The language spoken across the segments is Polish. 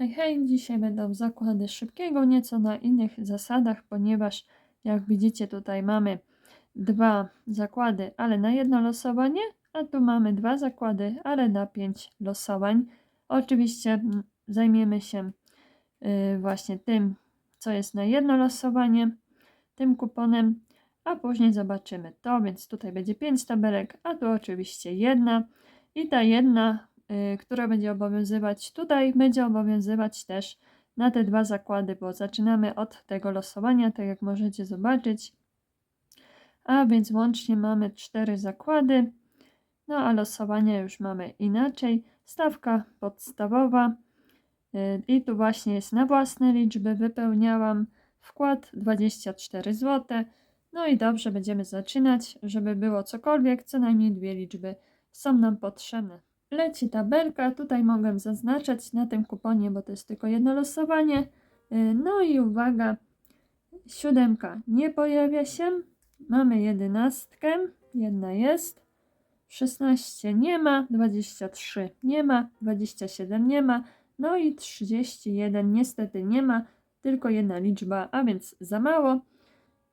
Hej, hej, dzisiaj będą zakłady szybkiego, nieco na innych zasadach, ponieważ jak widzicie tutaj mamy dwa zakłady, ale na jedno losowanie, a tu mamy dwa zakłady, ale na pięć losowań. Oczywiście mm, zajmiemy się y, właśnie tym, co jest na jedno losowanie, tym kuponem, a później zobaczymy to, więc tutaj będzie pięć tabelek, a tu oczywiście jedna i ta jedna która będzie obowiązywać tutaj, będzie obowiązywać też na te dwa zakłady, bo zaczynamy od tego losowania, tak jak możecie zobaczyć. A więc łącznie mamy cztery zakłady, no a losowania już mamy inaczej. Stawka podstawowa y, i tu właśnie jest na własne liczby, wypełniałam wkład 24 zł. No i dobrze, będziemy zaczynać, żeby było cokolwiek, co najmniej dwie liczby są nam potrzebne. Leci tabelka, tutaj mogę zaznaczać na tym kuponie, bo to jest tylko jedno losowanie. Yy, No i uwaga, siódemka nie pojawia się, mamy jedenastkę, jedna jest, 16 nie ma, 23 nie ma, 27 nie ma, no i 31 niestety nie ma, tylko jedna liczba, a więc za mało.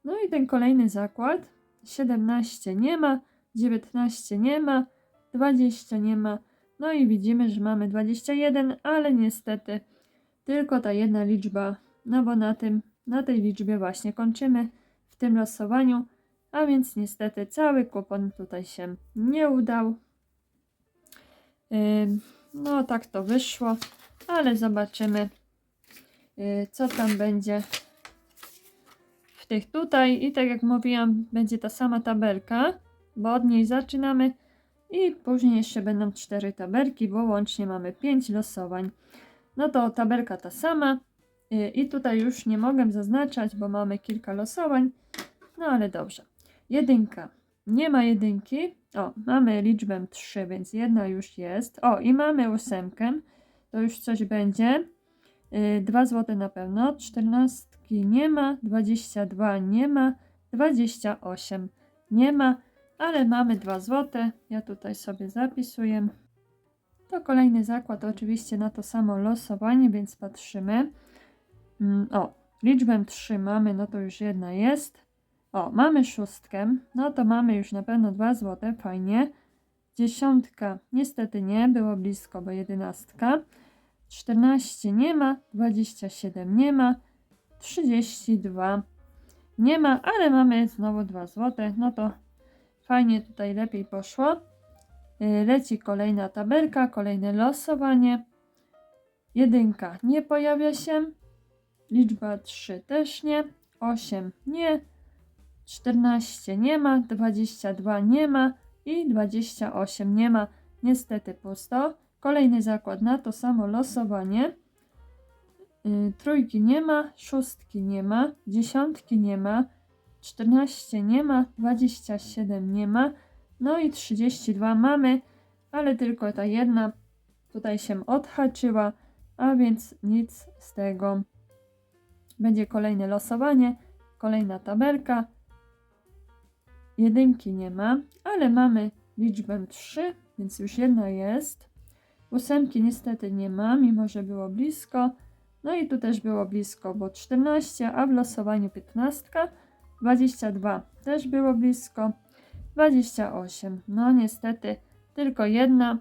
No i ten kolejny zakład, 17 nie ma, 19 nie ma, 20 nie ma. No i widzimy, że mamy 21, ale niestety tylko ta jedna liczba, no bo na tym, na tej liczbie właśnie kończymy w tym losowaniu, a więc niestety cały kupon tutaj się nie udał. No tak to wyszło, ale zobaczymy yy, co tam będzie w tych tutaj i tak jak mówiłam będzie ta sama tabelka, bo od niej zaczynamy i później jeszcze będą cztery tabelki, bo łącznie mamy pięć losowań. No to tabelka ta sama. Y, I tutaj już nie mogę zaznaczać, bo mamy kilka losowań. No ale dobrze. Jedynka. Nie ma jedynki. O, mamy liczbę 3, więc jedna już jest. O, i mamy ósemkę. To już coś będzie. 2 zł na pewno. 14 nie ma. 22 nie ma. 28 nie ma ale mamy 2 zł. Ja tutaj sobie zapisuję. To kolejny zakład, oczywiście na to samo losowanie, więc patrzymy. Mm, O, liczbę 3 mamy, no to już jedna jest. O, mamy szóstkę, no to mamy już na pewno 2 zł, fajnie. Dziesiątka, niestety nie, było blisko, bo jedenastka. 14 nie ma, 27 nie ma, 32 nie ma, ale mamy znowu 2 zł, no to Fajnie tutaj lepiej poszło. Y, Leci kolejna tabelka, kolejne losowanie. Jedynka nie pojawia się. Liczba 3 też nie. 8 nie. 14 nie ma. 22 nie ma. I 28 nie ma. Niestety pusto. Kolejny zakład na to samo losowanie. Y, Trójki nie ma. Szóstki nie ma. Dziesiątki nie ma. 14 nie ma, 27 nie ma, no i 32 mamy, ale tylko ta jedna tutaj się odhaczyła, a więc nic z tego. Będzie kolejne losowanie, kolejna tabelka. Jedynki nie ma, ale mamy liczbę 3, więc już jedna jest. Ósemki niestety nie ma, mimo że było blisko. No i tu też było blisko, bo 14, a w losowaniu 15. 22 też było blisko. 28. No niestety tylko jedna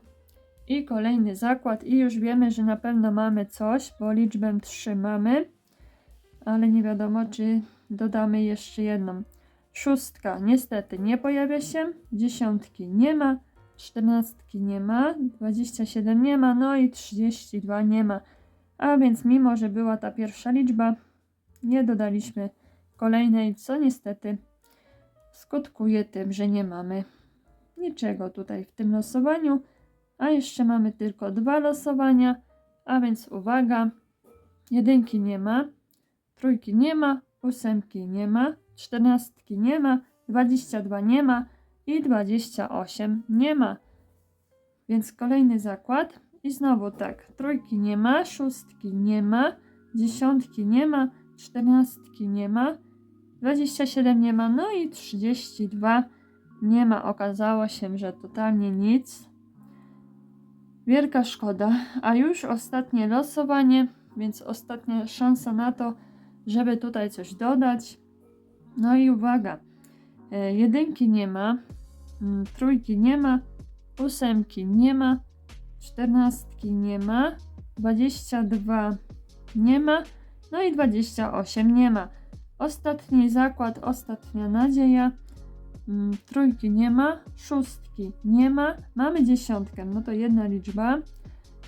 i kolejny zakład i już wiemy, że na pewno mamy coś, bo liczbę 3 mamy, ale nie wiadomo, czy dodamy jeszcze jedną. Szóstka niestety nie pojawia się, dziesiątki nie ma, czternastki nie ma, 27 nie ma, no i 32 nie ma. A więc mimo, że była ta pierwsza liczba, nie dodaliśmy kolejnej, co niestety skutkuje tym, że nie mamy niczego tutaj w tym losowaniu, a jeszcze mamy tylko dwa losowania, a więc uwaga, jedynki nie ma, trójki nie ma, ósemki nie ma, czternastki nie ma, 22 nie ma i 28 nie ma. Więc kolejny zakład i znowu tak, trójki nie ma, szóstki nie ma, dziesiątki nie ma, czternastki nie ma, 27 nie ma, no i 32 nie ma. Okazało się, że totalnie nic. Wielka szkoda. A już ostatnie losowanie, więc ostatnia szansa na to, żeby tutaj coś dodać. No i uwaga. E, jedynki nie ma, mm, trójki nie ma, ósemki nie ma, czternastki nie ma, 22 nie ma, no i 28 nie ma. Ostatni zakład, ostatnia nadzieja. Mm, Trójki nie ma, szóstki nie ma, mamy dziesiątkę, no to jedna liczba.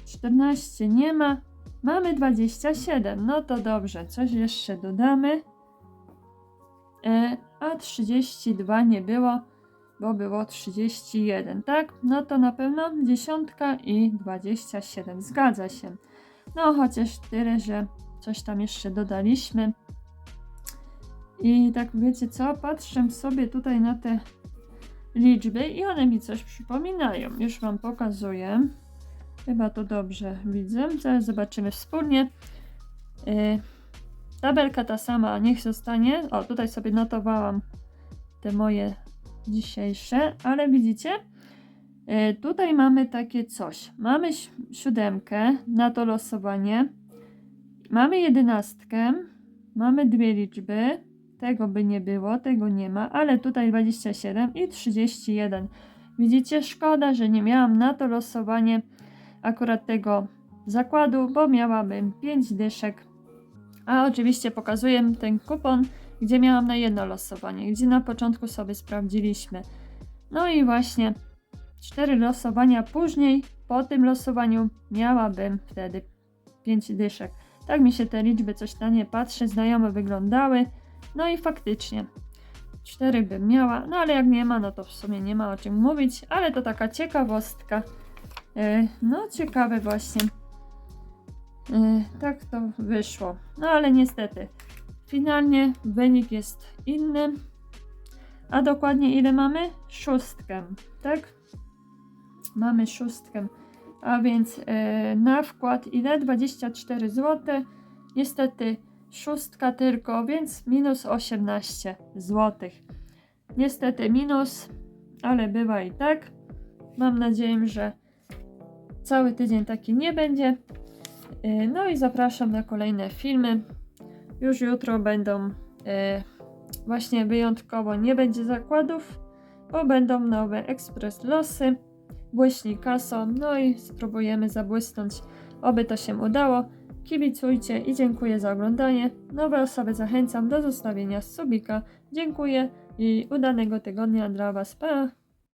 14 nie ma, mamy 27, no to dobrze, coś jeszcze dodamy. E, a 32 nie było, bo było 31, tak? No to na pewno dziesiątka i 27, zgadza się. No chociaż tyle, że coś tam jeszcze dodaliśmy. I tak wiecie co, patrzę sobie tutaj na te liczby i one mi coś przypominają. Już wam pokazuję. Chyba to dobrze widzę. Zaraz zobaczymy wspólnie. Yy, tabelka ta sama, niech zostanie. O, tutaj sobie notowałam te moje dzisiejsze, ale widzicie? Yy, tutaj mamy takie coś. Mamy si- siódemkę na to losowanie. Mamy jedenastkę. Mamy dwie liczby. Tego by nie było, tego nie ma, ale tutaj 27 i 31. Widzicie, szkoda, że nie miałam na to losowanie akurat tego zakładu, bo miałabym 5 dyszek. A oczywiście pokazuję ten kupon, gdzie miałam na jedno losowanie, gdzie na początku sobie sprawdziliśmy. No i właśnie 4 losowania później, po tym losowaniu miałabym wtedy 5 dyszek. Tak mi się te liczby coś na nie patrzy, znajome wyglądały. No i faktycznie. 4 bym miała, no ale jak nie ma, no to w sumie nie ma o czym mówić, ale to taka ciekawostka. E, No, ciekawe właśnie. E, Tak to wyszło. No ale niestety, finalnie wynik jest inny. A dokładnie ile mamy? Szóstkę, tak? Mamy szóstkę. A więc e, na wkład ile? 24 zł. Niestety szóstka tylko, więc minus 18 zł. Niestety minus, ale bywa i tak. Mam nadzieję, że cały tydzień taki nie będzie. Yy, No i zapraszam na kolejne filmy. Już jutro będą yy, właśnie wyjątkowo nie będzie zakładów, bo będą nowe ekspres losy. Błyśnij kasą, no i spróbujemy zabłysnąć, oby to się udało. Kibicujcie i dziękuję za oglądanie. Nowe osoby zachęcam do zostawienia subika. Dziękuję i udanego tygodnia dla Was. Pa!